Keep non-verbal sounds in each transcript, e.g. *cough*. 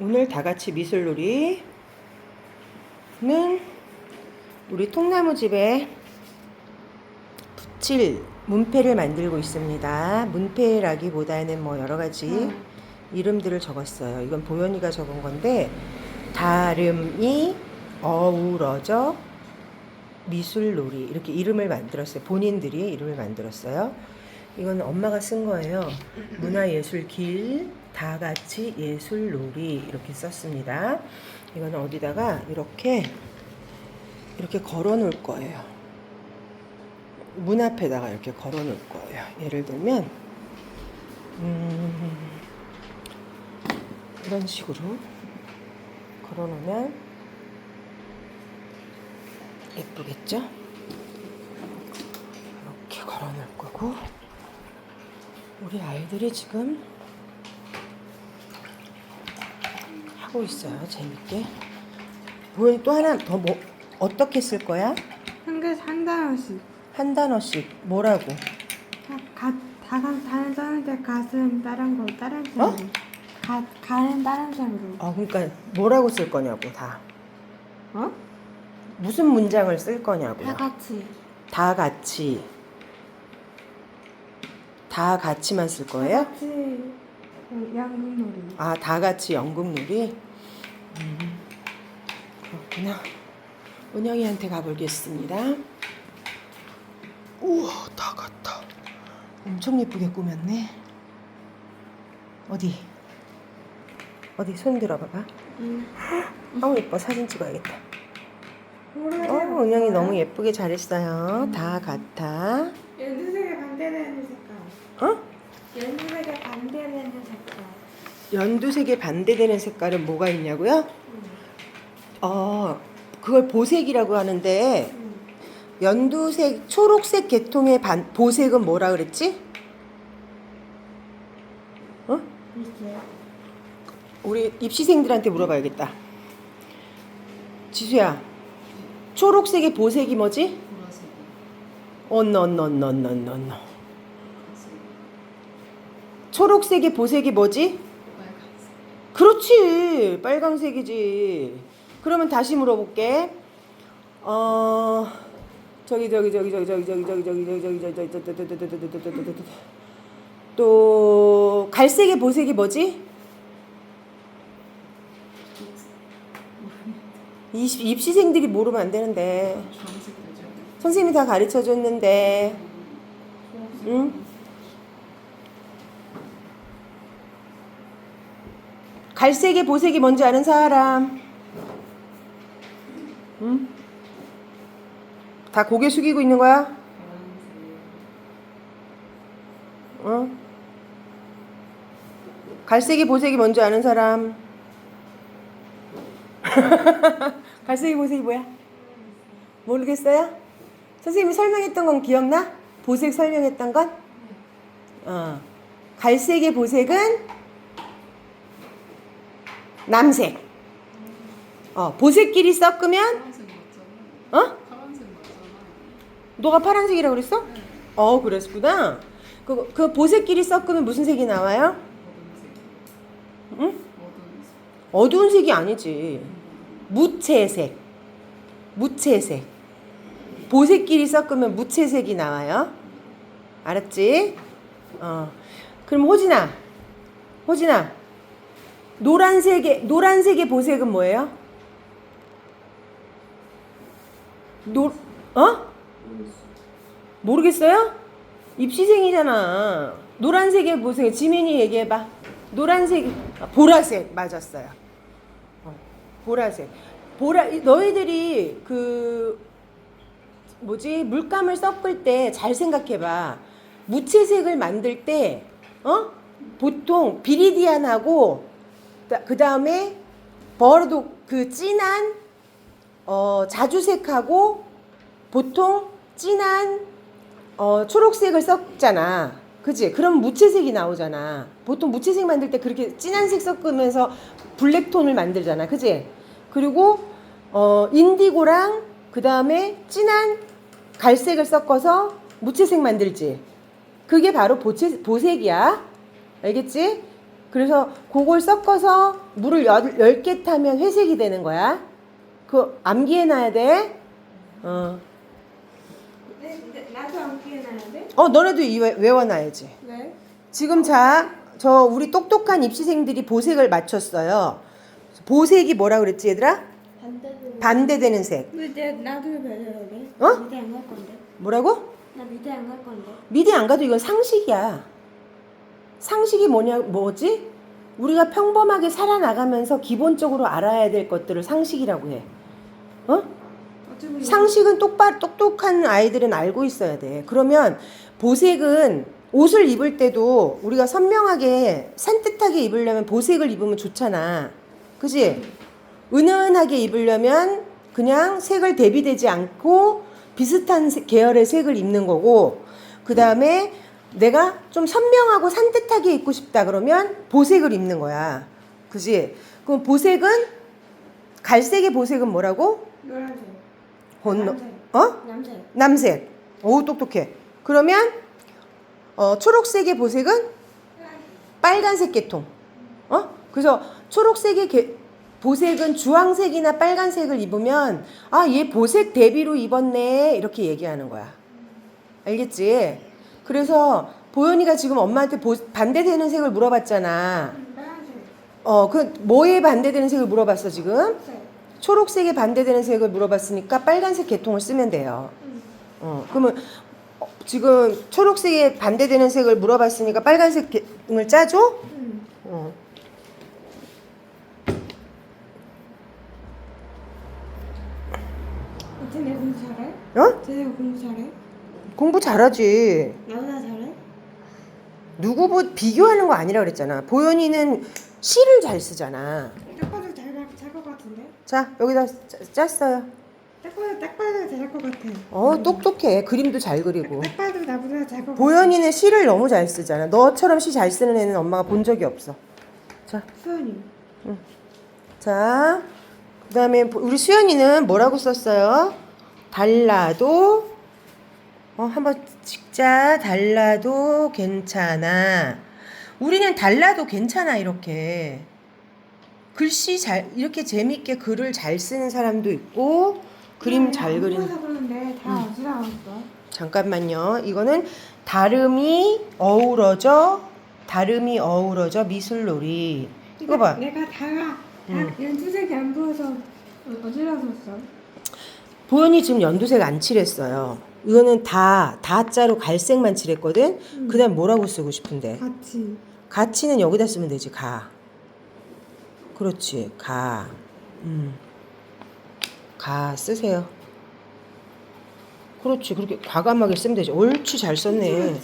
오늘 다 같이 미술놀이는 우리 통나무 집에 붙일 문패를 만들고 있습니다. 문패라기보다는 뭐 여러 가지 이름들을 적었어요. 이건 보현이가 적은 건데 다름이 어우러져 미술놀이 이렇게 이름을 만들었어요. 본인들이 이름을 만들었어요. 이건 엄마가 쓴 거예요. 문화예술길 다 같이 예술놀이 이렇게 썼습니다. 이거는 어디다가 이렇게 이렇게 걸어 놓을 거예요. 문 앞에다가 이렇게 걸어 놓을 거예요. 예를 들면 음, 이런 식으로 걸어 놓으면 예쁘겠죠? 이렇게 걸어 놓을 거고 우리 아이들이 지금 하고 있어요. 재밌게. 보현이 또 하나 더 뭐 어떻게 쓸 거야? 한 개, 한 단어씩. 한 단어씩 뭐라고? 가, 가, 다간, 다른 사람한테 가슴 다른 거, 다른 색으로. 어? 가, 가는 다른 색으로. 아 그러니까 뭐라고 쓸 거냐고 다. 어? 무슨 문장을 쓸 거냐고요. 다 같이. 다 같이. 다 같이만 쓸 거예요? 다 같이 어, 양궁놀이. 아, 다 같이 연극놀이? 음, 그렇구나. 은영이한테 가보겠습니다. 우와, 다 같다. 엄청 예쁘게 꾸몄네. 어디? 어디 손 들어봐봐. 응. 아우 예뻐 사진 찍어야겠다. 어, 은영이 너무 예쁘게 잘했어요. 다 같아. 연두색에 반대되는 색깔. 어? 연두색에 반대되는 색깔. 연두색에 반대되는 색깔은 뭐가 있냐고요? 어, 그걸 보색이라고 하는데 응. 연두색, 초록색 계통의 반, 보색은 뭐라 그랬지? 어? 이게. 우리 입시생들한테 물어봐야겠다. 지수야, 초록색의 보색이 뭐지? 언너너너너너너. 초록색의 보색이 뭐지? 그렇지, 빨강색이지. 그러면 다시 물어볼게. 어, 저기 저기 저기 저기 저기 저기 저기 저기 저기 저기 저기 저기 저기 저기 저기 저기 저기 또 갈색의 보색이 뭐지? 입시, 입시생들이 모르면 안 되는데 선생님이 다 가르쳐 줬는데 응? 갈색의 보색이 뭔지 아는 사람 응? 다 고개 숙이고 있는 거야? 어? 갈색의 보색이 뭔지 아는 사람 *laughs* 갈색이 보색이 뭐야? 모르겠어요? 선생님이 설명했던 건 기억나? 보색 설명했던 건? 어. 갈색의 보색은 남색. 어, 보색끼리 섞으면. 어? 너가 파란색이라고 그랬어? 어, 그랬구나. 그, 그 보색끼리 섞으면 무슨 색이 나와요? 응? 어두운 색이 아니지. 무채색. 무채색. 보색끼리 섞으면 무채색이 나와요. 알았지? 어. 그럼 호진아. 호진아. 노란색의 노란색의 보색은 뭐예요? 노 어? 모르겠어요? 입시생이잖아. 노란색의 보색 지민이 얘기해 봐. 노란색 아, 보라색 맞았어요. 어, 보라색. 보라 너희들이 그 뭐지 물감을 섞을 때 잘 생각해 봐. 무채색을 만들 때 어? 보통 비리디안하고 그 다음에 버르도 그 진한 어, 자주색하고 보통 진한 어, 초록색을 섞잖아. 그지? 그럼 무채색이 나오잖아. 보통 무채색 만들 때 그렇게 진한 색 섞으면서 블랙톤을 만들잖아. 그지? 그리고 어, 인디고랑 그 다음에 진한 갈색을 섞어서 무채색 만들지. 그게 바로 보채, 보색이야. 알겠지? 그래서 그걸 섞어서 물을 열, 10개 타면 회색이 되는 거야. 그 암기해 놔야 돼. 어. 네, 나도? 어, 너네도 이 외- 외워놔야지. 왜? 지금 자, 저 우리 똑똑한 입시생들이 보색을 맞췄어요. 보색이 뭐라 그랬지, 얘들아? 반대로. 반대되는 색. 근데 나도 배려야 돼. 어? 미대 안 갈 건데. 뭐라고? 나 미대 안 갈 건데. 미대 안 가도 이건 상식이야. 상식이 뭐냐, 뭐지? 우리가 평범하게 살아나가면서 기본적으로 알아야 될 것들을 상식이라고 해. 어? 상식은 똑바, 똑똑한 아이들은 알고 있어야 돼. 그러면 보색은 옷을 입을 때도 우리가 선명하게 산뜻하게 입으려면 보색을 입으면 좋잖아. 그지? 은은하게 입으려면 그냥 색을 대비되지 않고 비슷한 색- 계열의 색을 입는 거고, 그 다음에 내가 좀 선명하고 산뜻하게 입고 싶다 그러면 보색을 입는 거야. 그지? 그럼 보색은, 갈색의 보색은 뭐라고? 노란색. 혼, 남색. 어? 남색. 남색. 어우, 똑똑해. 그러면, 어, 초록색의 보색은 빨간색 계통. 어? 그래서 초록색의 게, 보색은 주황색이나 빨간색을 입으면, 아, 얘 보색 대비로 입었네. 이렇게 얘기하는 거야. 알겠지? 그래서 보현이가 지금 엄마한테 보- 반대되는 색을 물어봤잖아. 어, 그, 뭐에 반대되는 색을 물어봤어, 지금? 초록색. 초록색에 반대되는 색을 물어봤으니까 빨간색 계통을 쓰면 돼요. 응. 어, 그러면 어, 지금 초록색에 반대되는 색을 물어봤으니까 빨간색 계통을 짜줘? 응. 어. 내 공부 잘해? 어? 쟤네 공부 잘해? 공부 잘하지. 나보다 잘해? 누구 보 비교하는 거 아니라 그랬잖아. 보현이는 시를 잘 쓰잖아. 딱 봐도 잘잘것 같은데? 자, 여기다 짜- 짰어요. 딱 봐도 딱 봐도 잘할 것 같아. 어, 똑똑해. 그림도 잘 그리고. 딱 봐도 나보다 잘것 같아. 보현이는 시를 너무 잘 쓰잖아. 너처럼 시 잘 쓰는 애는 엄마가 본 적이 없어. 자, 수원이. 자, 그 다음에 우리 수연이는 뭐라고 썼어요? 달라도, 어, 한번 찍자. 달라도 괜찮아. 우리는 달라도 괜찮아, 이렇게. 글씨 잘, 이렇게 재밌게 글을 잘 쓰는 사람도 있고, 그림 잘 그리는. 서 그러는데 다 어지러웠어. 잠깐만요. 이거는 다름이 어우러져, 다름이 어우러져 미술놀이. 이거 봐. 내가 다가 다 응. 연두색이 안 보여서 어지러웠어. 보현이 지금 연두색 안 칠했어요. 이거는 다, 다자로 갈색만 칠했거든? 음. 그 다음 뭐라고 쓰고 싶은데? 같이. 가치는 여기다 쓰면 되지, 가. 그렇지, 가. 음. 가 쓰세요. 그렇지, 그렇게 과감하게 쓰면 되지. 옳지, 잘 썼네.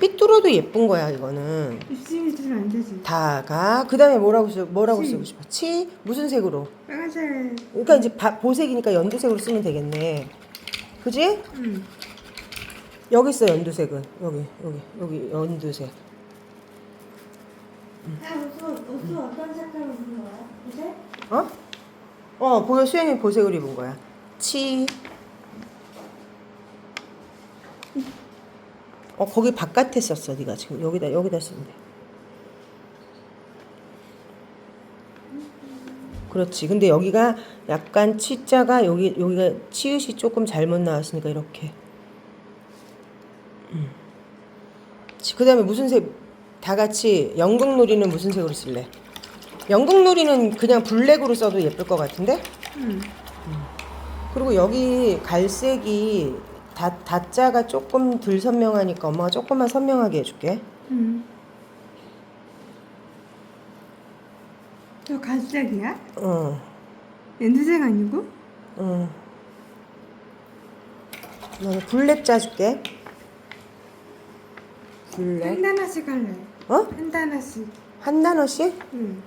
삐뚤어도 예쁜 거야, 이거는. 입술이 들면 안 되지. 다가, 그 다음에 뭐라고, 쓰, 뭐라고 치. 쓰고 싶어? 치? 무슨 색으로? 빨간색. 그러니까 이제 바- 보색이니까 연두색으로 쓰면 되겠네. 그지? 응. 여기 있어 연두색은 여기 여기 여기 연두색 아, 옷, 옷 어떤 색깔로 입는 거야? 보세? 어? 어 보여 수연이 보색을 입은 거야 치 어, 거기 바깥에 썼어, 네가 지금 여기다 여기다 쓰면 돼. 그렇지. 근데 여기가 약간 치자가 여기 여기가 치읓이 조금 잘못 나왔으니까 이렇게. 음. 그다음에 무슨 색? 다 같이 연극놀이는 무슨 색으로 쓸래? 연극놀이는 그냥 블랙으로 써도 예쁠 것 같은데? 응. 그리고 여기 갈색이 다, 다자가 조금 덜 선명하니까 엄마가 조금만 선명하게 해줄게. 응. 저 갈색이야? 어, 연두색 아니고? 어. 너는 블랙 짜줄게. 블랙. 한 단어씩 할래. 어? 한 단어씩. 한 단어씩? 응.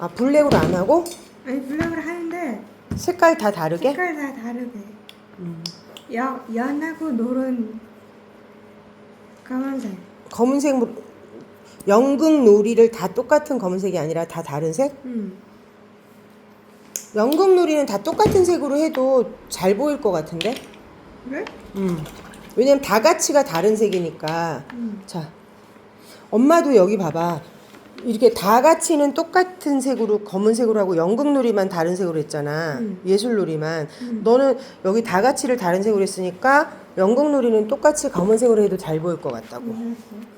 아, 블랙으로 안 하고? 아니 블랙을 하는데 색깔 다 다르게? 색깔 다 다르게. 음. 연 연하고 노란 까만색. 검은색, 뭐- 연극 놀이를 다 똑같은 검은색이 아니라 다 다른 색? 응. 연극 놀이는 다 똑같은 색으로 해도 잘 보일 것 같은데? 그래? 음. 왜냐면 다 같이가 다른 색이니까. 응. 자, 엄마도 여기 봐봐. 이렇게 다 같이는 똑같은 색으로 검은색으로 하고 연극놀이만 다른 색으로 했잖아. 음. 예술놀이만. 너는 여기 다 같이를 다른 색으로 했으니까 연극놀이는 똑같이 검은색으로 해도 잘 보일 것 같다고.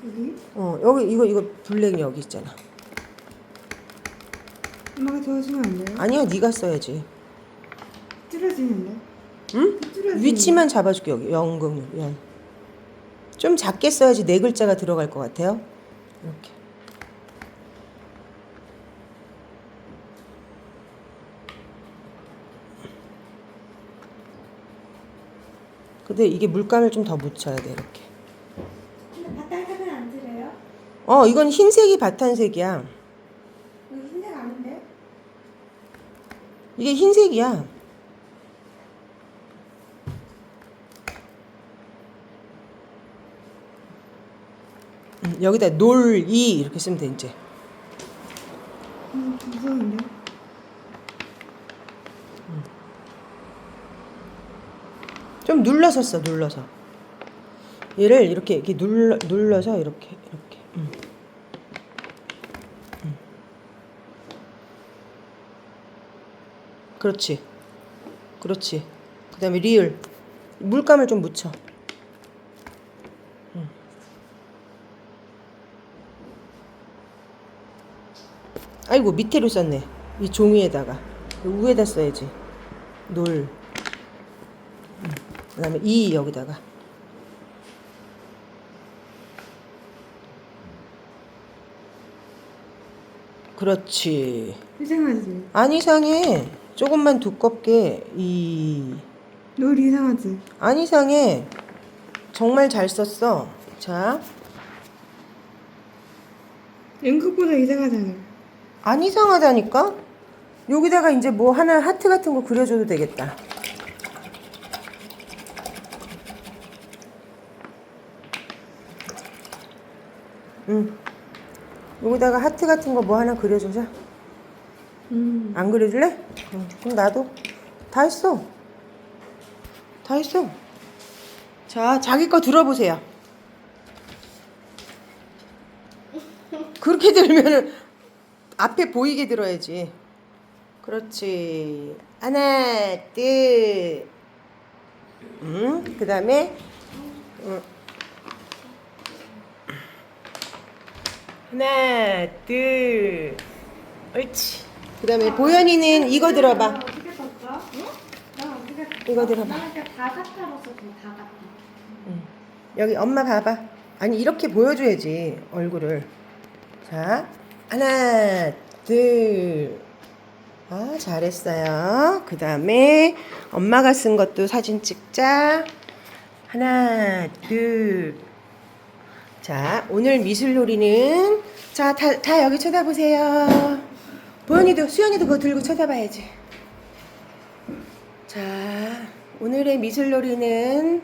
여기? 어 여기 이거 이거 블랙 여기 있잖아. 엄마가 도와주면 안 돼요? 아니야 네가 써야지. 찌러지는데? 응? 찌러지는데? 위치만 잡아줄게 여기 연극놀 연. 좀 작게 써야지 네 글자가 들어갈 것 같아요. 이렇게. 근데 이게 물감을 좀 더 묻혀야 돼 이렇게. 근데 바닥에는 안 찌래요? 어 이건 흰색이 바탄색이야. 이거 흰색 아닌데? 이게 흰색이야. 음, 여기다 놀이 이렇게 쓰면 돼 이제. 음? 좀 눌러서 써 눌러서. 얘를 이렇게 이렇게 눌러 눌러서 이렇게 이렇게. 음. 음. 그렇지. 그렇지. 그 다음에 리을 물감을 좀 묻혀. 음. 아이고 밑에로 썼네. 이 종이에다가 위에다 써야지. 놀. 그 다음에 이 여기다가. 그렇지. 이상하지? 안 이상해. 조금만 두껍게 이놀 이상하지? 안 이상해. 정말 잘 썼어. 자. 연극보다 이상하잖아. 안 이상하다니까? 여기다가 이제 뭐 하나 하트 같은 거 그려줘도 되겠다 응. 여기다가 하트 같은 거 뭐 하나 그려주자. 음. 안 그려줄래? 응, 그럼 나도. 다 했어. 다 했어. 자 자기 거 들어보세요. 그렇게 들면은 앞에 보이게 들어야지. 그렇지. 하나 둘. 음, 그 다음에 음. 하나 둘 옳지 그 다음에 보현이는 이거 들어봐 어떻게 썼어? 응? 나 어떻게 썼어? 이거 들어봐. 나 그냥 다 같아로 썼어, 다 같아. 여기 엄마 봐봐. 아니 이렇게 보여줘야지 얼굴을. 자 하나 둘. 아 잘했어요. 그 다음에 엄마가 쓴 것도 사진 찍자. 하나 둘. 자 오늘 미술 놀이는 자 다 다 여기 쳐다보세요. 보현이도 수연이도 그거 들고 쳐다봐야지. 자 오늘의 미술 놀이는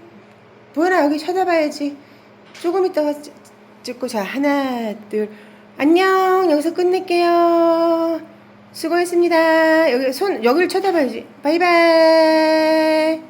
보현아 여기 쳐다봐야지. 조금 찍- 찍고 자 하나 둘 안녕 여기서 끝낼게요. 수고했습니다. 여기 손 여기를 쳐다봐야지. 바이바이.